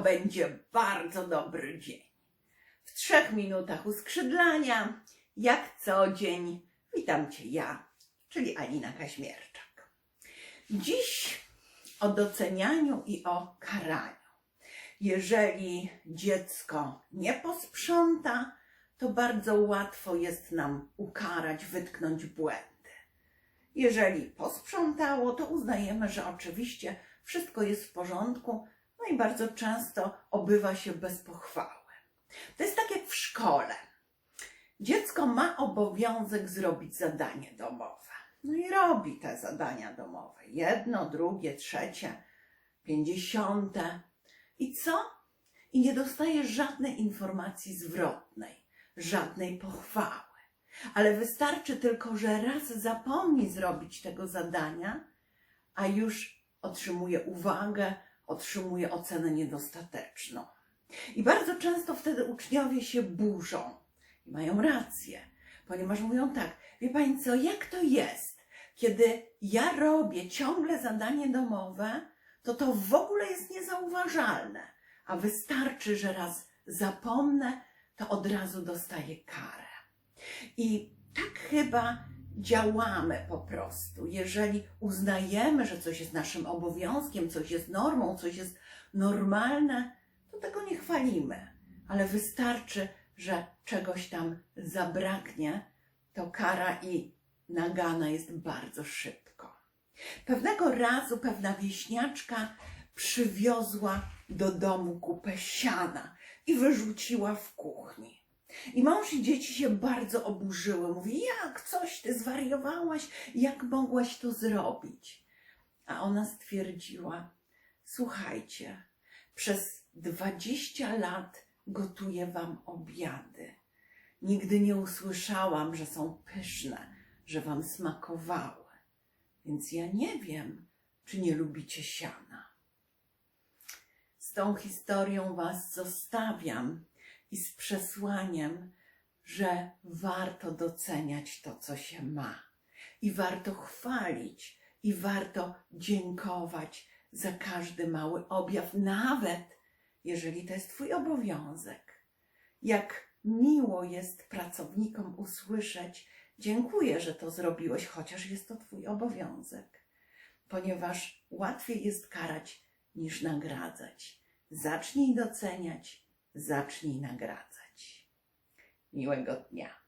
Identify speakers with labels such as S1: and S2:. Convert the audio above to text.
S1: będzie bardzo dobry dzień. W trzech minutach uskrzydlania, jak co dzień, witam Cię ja, czyli Alina Kaźmierczak. Dziś o docenianiu i o karaniu. Jeżeli dziecko nie posprząta, to bardzo łatwo jest nam ukarać, wytknąć błędy. Jeżeli posprzątało, to uznajemy, że oczywiście wszystko jest w porządku, no i bardzo często obywa się bez pochwały. To jest tak jak w szkole. Dziecko ma obowiązek zrobić zadanie domowe. No i robi te zadania domowe. Jedno, drugie, trzecie, pięćdziesiąte. I co? I nie dostaje żadnej informacji zwrotnej, żadnej pochwały. Ale wystarczy tylko, że raz zapomni zrobić tego zadania, a już otrzymuje uwagę, otrzymuje ocenę niedostateczną. I bardzo często wtedy uczniowie się burzą i mają rację, ponieważ mówią tak, wie pani co, jak to jest, kiedy ja robię ciągle zadanie domowe, to to w ogóle jest niezauważalne, a wystarczy, że raz zapomnę, to od razu dostaję karę. I tak chyba działamy po prostu. Jeżeli uznajemy, że coś jest naszym obowiązkiem, coś jest normą, coś jest normalne, to tego nie chwalimy. Ale wystarczy, że czegoś tam zabraknie, to kara i nagana jest bardzo szybko. Pewnego razu pewna wieśniaczka przywiozła do domu kupę siana i wyrzuciła w kuchni. I mąż i dzieci się bardzo oburzyły. Mówi, jak coś, ty zwariowałaś, jak mogłaś to zrobić? A ona stwierdziła, słuchajcie, przez dwadzieścia lat gotuję wam obiady. Nigdy nie usłyszałam, że są pyszne, że wam smakowały. Więc ja nie wiem, czy nie lubicie siana. Z tą historią was zostawiam i z przesłaniem, że warto doceniać to, co się ma, i warto chwalić, i warto dziękować za każdy mały objaw, nawet jeżeli to jest Twój obowiązek. Jak miło jest pracownikom usłyszeć: Dziękuję, że to zrobiłeś, chociaż jest to Twój obowiązek, ponieważ łatwiej jest karać niż nagradzać. Zacznij doceniać, zacznij nagradzać. Miłego dnia.